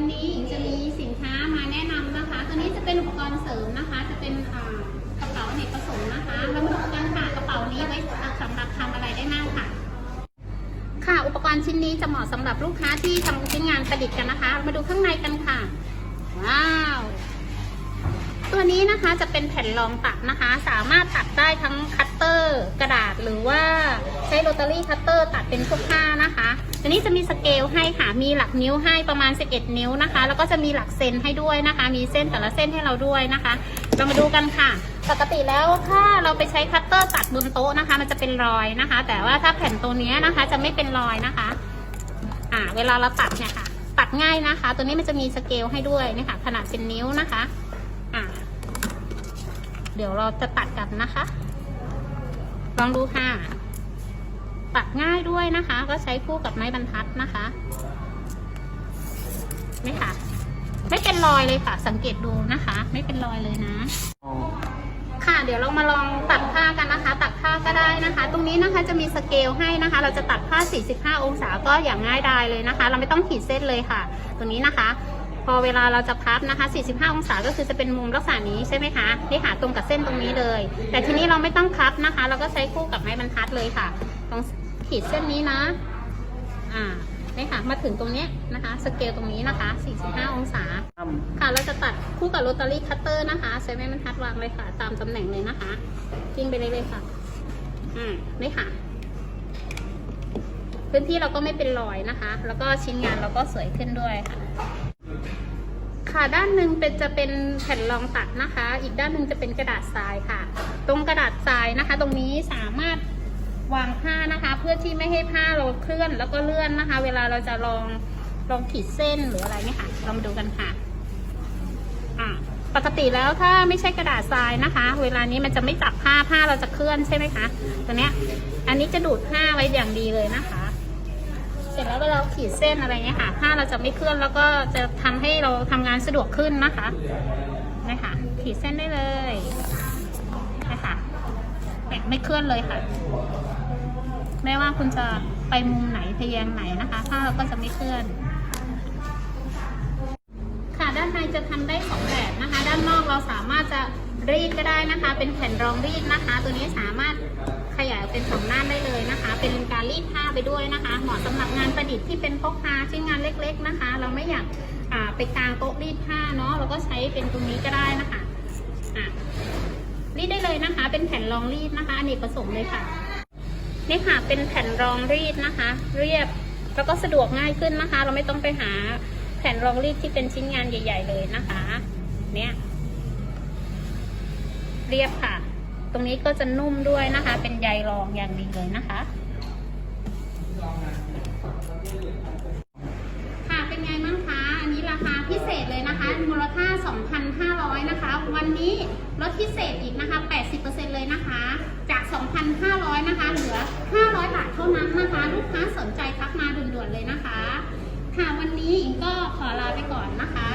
วันนี้จะมีสินค้ามาแนะนำนะคะ ตัวนี้จะเป็นอุปกรณ์เสริมนะคะ จะเป็นกระเป๋าเนกประสงค์นะคะมาดูกันค่ะกระเป๋านี้ไว้สำหรับทำอะไรได้บ้างค่ะ ค่ะ อุปกรณ์ชิ้นนี้จะเหมาะสำหรับลูกค้าที่ทำชิ้นงานประดิษฐ์กันนะคะ มาดูข้างในกันค่ะ ว้าว ตัวนี้นะคะจะเป็นแผ่นรองตัดนะคะ สามารถตัดได้ทั้งคัตเตอร์กระดาษหรือว่าใช้โรตารี่คัตเตอร์ตัดเป็นพวกผ้านะคะตัวนี้จะมีสเกลให้ค่ะมีหลักนิ้วให้ประมาณ 11 นิ้วนะคะ แล้วก็จะมีหลักเซนให้ด้วยนะคะ มีเส้นแต่ละเส้นให้เราด้วยนะคะเรามาดูกันค่ะ ปกติแล้วถ้าเราไปใช้คัตเตอร์ตัดบนโต๊ะนะคะ มันจะเป็นรอยนะคะ แต่ว่าถ้าแผ่นตัวนี้นะคะจะไม่เป็นรอยนะคะ อ่า เวลาเราตัดเนี่ยค่ะตัดง่ายนะคะ ตัวนี้มันจะมีสเกลให้ด้วยนะคะขนาดเป็นนิ้วนะคะ เดี๋ยวเราจะตัดกันนะคะ ลองดูค่ะ ตัดง่ายด้วยนะคะ ก็ใช้คู่กับไม้บรรทัดนะคะนี่ค่ะ ไม่เป็นรอยเลยค่ะ สังเกตดูนะคะ ไม่เป็นรอยเลยนะ ค่ะ เดี๋ยวเรามาลองตัดผ้ากันนะคะ ตัดผ้าก็ได้นะคะ ตรงนี้นะคะจะมีสเกลให้นะคะ เราจะตัดผ้า 45 องศาก็อย่างง่ายดายเลยนะคะ เราไม่ต้องขีดเส้นเลยค่ะ ตรงนี้นะคะ พอเวลาเราจะพับนะคะ 45 องศาก็คือจะเป็นมุมลักษณะนี้ใช่ไหมคะนี่ค่ะตรงกับเส้นตรงนี้เลย แต่ทีนี้เราไม่ต้องพับนะคะ เราก็ใช้คู่กับไม้บรรทัดเลยค่ะตรงขีดเส้นนี้นะอ่านี่ค่ะ มาถึงตรงนี้นะคะ สเกลตรงนี้นะคะ 45 องศา ค่ะ เราจะตัดคู่กับโรตารี่คัตเตอร์นะคะ ใช้ไม้บรรทัดวางเลยค่ะ ตามตำแหน่งเลยนะคะกิ้งไปเลยเลยค่ะ อืมนี่ค่ะ พื้นที่เราก็ไม่เป็นรอยนะคะ แล้วก็ชิ้นงานเราก็สวยขึ้นด้วยค่ะ ค่ะด้านหนึ่งเป็นจะเป็นแผ่นรองตัดนะคะ อีกด้านหนึ่งจะเป็นกระดาษทรายค่ะ ตรงกระดาษทรายนะคะ ตรงนี้สามารถวางผ้านะคะ เพื่อที่ไม่ให้ผ้าเราเคลื่อนแล้วก็เลื่อนนะคะ เวลาเราจะลองลองขีดเส้นหรืออะไรเนี่ยค่ะเรามาดูกันค่ะอ่าปกติแล้วถ้าไม่ใช่กระดาษทรายนะคะ เวลานี้มันจะไม่จับผ้าผ้าเราจะเคลื่อนใช่ไหมคะตัวเนี้ยอันนี้จะดูดผ้าไว้อย่างดีเลยนะคะ ร็จแล้วเวลาเราขีดเส้นอะไรเงี้ยค่ะผ้าเราจะไม่เคลื่อนแล้วก็จะทำให้เราทำงานสะดวกขึ้นนะคะนะคะขีดเส้นได้เลยนะคะเนี่ยไม่เคลื่อนเลยค่ะ ไม่ว่าคุณจะไปมุมไหนทะแยงไหนนะคะผ้าเราก็จะไม่เคลื่อน ค่ะด้านในจะทำได้สองแบบนะคะ ด้านนอกเราสามารถจะ รีดก็ได้นะคะ เป็นแผ่นรองรีดนะคะ ตัวนี้สามารถขยายเป็นสองหน้านได้เลยนะคะ เป็นการรีดผ้าไปด้วยนะคะเหมาะสำหรับงานประดิษฐ์ที่เป็นพกพาชิ้นงานเล็ก ๆนะคะ เราไม่อยากาไปกางโต๊ะรีดผ้าเนาะเราก็ใช้เป็นตรงนี้ก็ได้นะคะอะรีดได้เลยนะคะ เป็นแผ่นรองรีดนะคะอเนกประสงค์เลยค่ะนี่ค่ะเป็นแผ่นรองรีดนะคะ เรียบแล้วก็สะดวกง่ายขึ้นนะคะ เราไม่ต้องไปหาแผ่นรองรีดที่เป็นชิ้นงานใหญ่ ๆ เลยนะคะ เนี่ย เรียบค่ะ ตรงนี้ก็จะนุ่มด้วยนะคะ เป็นใยรองอย่างดีเลยนะคะ ค่ะเป็นไงบ้างคะ อันนี้ราคาพิเศษเลยนะคะ มูลค่า 2,500 นะคะ วันนี้ลดพิเศษอีกนะคะ 80%เลยนะคะ จาก 2,500 นะคะ เหลือ 500 บาทเท่านั้นนะคะ ลูกค้าสนใจทักมาด่วนๆเลยนะคะ ค่ะวันนี้อิงก็ขอลาไปก่อนนะคะ